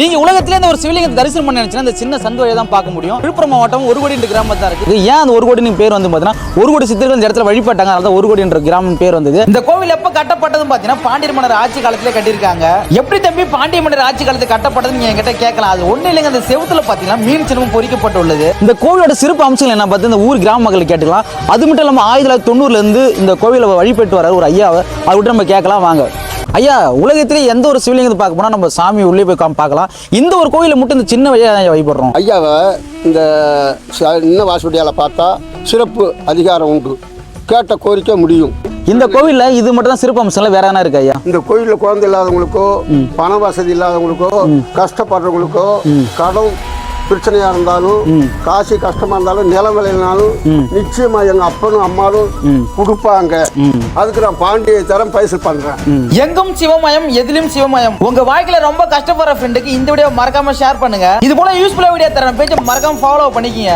நீங்க உலகத்திலே இந்த ஒரு சிவலிங்கத்தை தரிசனம் பண்ண நினைச்சுன்னா இந்த சின்ன சந்து வழியை தான் பார்க்க முடியும். விழுப்புரம் மாவட்டம் ஒரு கோடி கிராமம் தான் இருக்கு ஏன் அந்த ஒரு கோடி பேர் வந்து பார்த்தீங்கன்னா ஒரு கோடி சித்தர்கள் இந்த இடத்துல வழிபட்டாங்க அதனால ஒரு கோடி என்ற கிராமம் பேர் வந்தது. இந்த கோவில் எப்ப கட்டப்பட்டது பார்த்தீங்கன்னா பாண்டியர் மன்னர் ஆட்சி காலத்திலே கட்டியிருக்காங்க. எப்படி தம்பி பாண்டிய மன்னர் ஆட்சி காலத்தில் கட்டப்பட்டது நீங்க என்கிட்ட கேட்கலாம். அது ஒண்ணு இல்லைங்க அந்த செவத்துல பார்த்தீங்கன்னா மீன் சின்னமும் பொறிக்கப்பட்டுள்ளது. இந்த கோவிலோட சிறப்பு அம்சங்கள் என்ன பார்த்து இந்த ஊர் கிராம மக்கள் கேட்டுக்கலாம். அது மட்டும் இல்லாமல் ஆயிரத்தி தொள்ளாயிரத்தி தொண்ணூறுல இருந்து இந்த கோவிலை வழிபட்டு வர ஒரு ஐயாவை. அவர்கிட்ட நம்ம கேட்கலாம் வாங்க. ஐயா உலகத்திலே எந்த ஒரு சிவலிங்கத்தை பார்க்க போனா நம்ம சாமி உள்ளே போய் பார்க்கலாம். இந்த ஒரு கோயிலை மட்டும் இந்த சின்ன வழியா தான் வழிபடுறோம். ஐயாவை இந்த ச- இன்ன வாசுபடியால் பார்த்தா சிறப்பு அதிகாரம் உண்டு. கேட்ட கோரிக்கை முடியும். இந்த கோவில்ல இது மட்டும் தான் சிறப்பு அம்சங்கள் வேற என்ன இருக்கு ஐயா? இந்த கோயிலில் குழந்தை இல்லாதவங்களுக்கோ பண வசதி இல்லாதவங்களுக்கோ கஷ்டப்படுறவங்களுக்கோ கடன் பிரச்சனையா இருந்தாலும் காசு கஷ்டமா இருந்தாலும் நிலம் விளையினாலும் நிச்சயமா எங்க அப்பனும் அம்மாவும் கொடுப்பாங்க. அதுக்கு நான் பாண்டிய தரம் பைசல் பண்றேன். எங்கும் சிவமயம் எதிலும் சிவமயம். உங்க வாழ்க்கையில ரொம்ப கஷ்டப்படுற ஃப்ரெண்டுக்கு இந்த வீடியோ மறக்காம ஷேர் பண்ணுங்க. இது போல யூஸ்ஃபுல்லா வீடியோ தரேன். பேஜ் மறக்காம ஃபாலோ பண்ணிக்கங்க.